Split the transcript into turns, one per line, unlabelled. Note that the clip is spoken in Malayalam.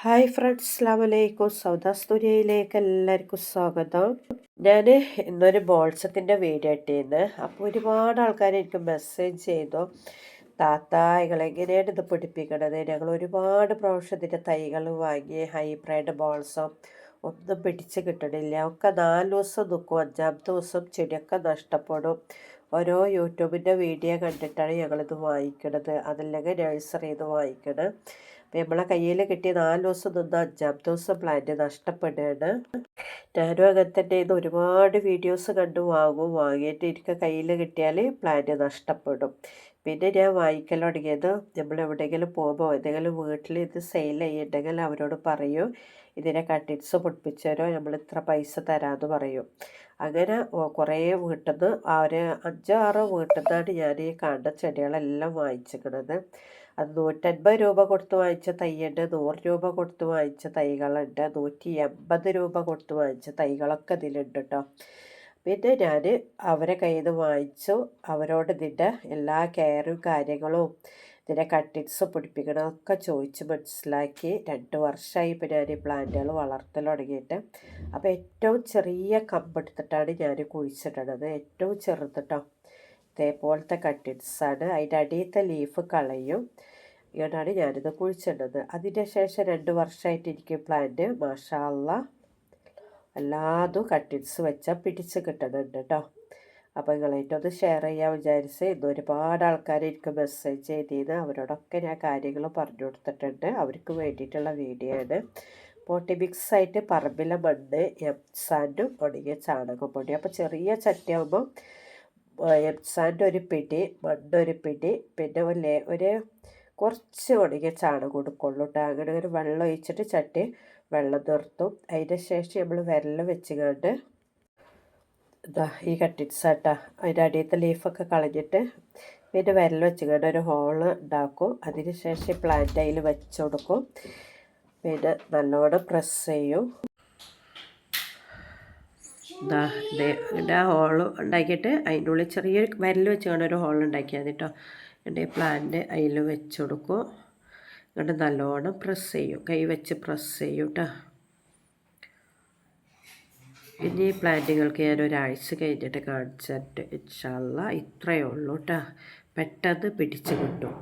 ഹായ് ഫ്രണ്ട്സ് അസ്ലാം വലൈക്കും സൗദ സ്തുരിയയിലേക്ക് എല്ലാവർക്കും സ്വാഗതം. ഞാൻ ഇന്നൊരു ബോൾസത്തിന്റെ വീഡിയോ ഇട്ടിരുന്നു അപ്പോൾ ഒരുപാട് ആൾക്കാർ എനിക്ക് മെസ്സേജ് ചെയ്തു. താത്ത നിങ്ങൾ എങ്ങനെയാണ് ഇത് പിടിപ്പിക്കണത്? ഞങ്ങൾ ഒരുപാട് പ്രാവശ്യത്തിന്റെ തൈകൾ വാങ്ങി ഹൈബ്രിഡ് ബോൾസോ ഒന്നും പിടിച്ച് കിട്ടണില്ല. ഒക്കെ നാല് ദിവസം നിൽക്കും. അഞ്ചാമത്തെ ദിവസം ചെടിയൊക്കെ നഷ്ടപ്പെടും. ഓരോ യൂട്യൂബിന്റെ വീഡിയോ കണ്ടിട്ടാണ് ഞങ്ങളിത് വാങ്ങിക്കണത്. അതല്ലെങ്കിൽ നഴ്സറിയിൽ നിന്ന് വാങ്ങിക്കണം. അപ്പോൾ നമ്മളെ കയ്യിൽ കിട്ടിയ നാല് ദിവസം നിന്ന് അഞ്ചാമത്തെ ദിവസം പ്ലാന്റ് നഷ്ടപ്പെടുകയാണ്. ഞാനും അങ്ങനെ തന്നെ ഇന്ന് ഒരുപാട് വീഡിയോസ് കണ്ടു വാങ്ങും. വാങ്ങിയിട്ട് എനിക്ക് കയ്യിൽ കിട്ടിയാൽ പ്ലാന്റ് നഷ്ടപ്പെടും. പിന്നെ ഞാൻ വാങ്ങിക്കൽ തുടങ്ങിയത് നമ്മൾ എവിടെയെങ്കിലും പോകുമ്പോൾ എന്തെങ്കിലും വീട്ടിൽ ഇത് സെയിൽ ചെയ്യുന്നുണ്ടെങ്കിൽ അവരോട് പറയും. ഇതിനെ കട്ടിൻസ് പൊടിപ്പിച്ചാലോ നമ്മൾ ഇത്ര പൈസ തരാമെന്ന് പറയും. അങ്ങനെ കുറേ വീട്ടിൽ നിന്ന് ആ ഒരു അഞ്ചോ ആറോ വീട്ടിൽ നിന്നാണ് ഞാൻ ഈ കണ്ട ചെടികളെല്ലാം വാങ്ങിച്ചിരിക്കുന്നത് അത് നൂറ്റൻപത് രൂപ കൊടുത്ത് വാങ്ങിച്ച തൈയുണ്ട് നൂറ് രൂപ കൊടുത്ത് വാങ്ങിച്ച തൈകളുണ്ട് നൂറ്റി എൺപത് രൂപ കൊടുത്ത് വാങ്ങിച്ച തൈകളൊക്കെ ഇതിലുണ്ട് കേട്ടോ പിന്നെ ഞാൻ അവരെ കയ്യിൽ നിന്ന് വാങ്ങിച്ചു. അവരോട് ഇതിന്റെ എല്ലാ കെയറും കാര്യങ്ങളും ഇതിന്റെ കട്ടിങ്സ് പിടിപ്പിക്കണമൊക്കെ ചോദിച്ച് മനസ്സിലാക്കി. രണ്ട് വർഷമായി ഇപ്പോൾ ഞാൻ ഈ പ്ലാന്റുകൾ വളർത്തൽ തുടങ്ങിയിട്ട്. അപ്പോൾ ഏറ്റവും ചെറിയ കമ്പെടുത്തിട്ടാണ് ഞാൻ കുഴിച്ചിടണത്. ഏറ്റവും ചെറുതിട്ടോ ഇതേപോലത്തെ കട്ടിങ്സാണ് അതിന്റെ അടിയത്തെ ലീഫ് കളയും. ഇങ്ങനെയാണ് ഞാനിത് കുഴിച്ചിടുന്നത്. അതിന്റെ ശേഷം രണ്ട് വർഷമായിട്ട് എനിക്ക് പ്ലാന്റ് മാഷാള്ള എല്ലാതും കട്ടിങ്സ് വെച്ചാൽ പിടിച്ച് കിട്ടുന്നുണ്ട് കേട്ടോ. അപ്പോൾ നിങ്ങളായിട്ടൊന്ന് ഷെയർ ചെയ്യാൻ വിചാരിച്ച് ഇന്ന് ഒരുപാട് ആൾക്കാർ എനിക്ക് മെസ്സേജ് ചെയ്തിരുന്നു അവരോടൊക്കെ ഞാൻ കാര്യങ്ങൾ പറഞ്ഞു കൊടുത്തിട്ടുണ്ട്. അവർക്ക് വേണ്ടിയിട്ടുള്ള വീഡിയോ ആണ്. പോട്ടി മിക്സ് ആയിട്ട് പറമ്പിലെ മണ്ണ് എം സാൻഡും ഉണങ്ങിയ ചാണകപ്പൊടി. അപ്പോൾ ചെറിയ ചട്ടിയാകുമ്പോൾ എംസാന്റെ ഒരു പിടി മണ്ണൊരു പിടി പിന്നെ ഒരു ഒരു കുറച്ച് ഉണങ്ങിയ ചാണകം കൊടുക്കുള്ളൂ കേട്ടോ. അങ്ങനെ ഒരു വെള്ളം ഒഴിച്ചിട്ട് ചട്ടി വെള്ളം നിർത്തും അതിന് ശേഷം നമ്മൾ വിരൽ വെച്ചുകൊണ്ട് ഇതാ ഈ കട്ടിങ്സ് കേട്ടോ അതിന്റെ അടിയത്തെ ലീഫൊക്കെ കളഞ്ഞിട്ട് പിന്നെ വിരൽ വെച്ചുകൊണ്ട് ഒരു ഹോൾ ഉണ്ടാക്കും. അതിന് ശേഷം പ്ലാന്റ് അതിൽ വെച്ച് കൊടുക്കും. പിന്നെ നല്ലോണം പ്രസ് ചെയ്യും. ഇതാ ആ ഹോൾ ഉണ്ടാക്കിയിട്ട് അതിന്റെ ഉള്ളിൽ ചെറിയൊരു വരൽ വെച്ചുകൊണ്ട് ഒരു ഹോൾ ഉണ്ടാക്കിയാൽ മതി കേട്ടോ. എന്റെ പ്ലാന്റ് അതിൽ വെച്ച് കൊടുക്കും. എന്നിട്ട് നല്ലോണം പ്രസ് ചെയ്യും. കൈ വെച്ച് പ്രസ് ചെയ്യും കേട്ടോ. പിന്നെ ഈ പ്ലാന്റുകൾക്ക് ഞാൻ ഒരാഴ്ച കഴിഞ്ഞിട്ട് കാണിച്ചിട്ട് വെച്ചാൽ ഇത്രയേ ഉള്ളൂ കേട്ടോ. പെട്ടെന്ന് പിടിച്ച് കിട്ടും.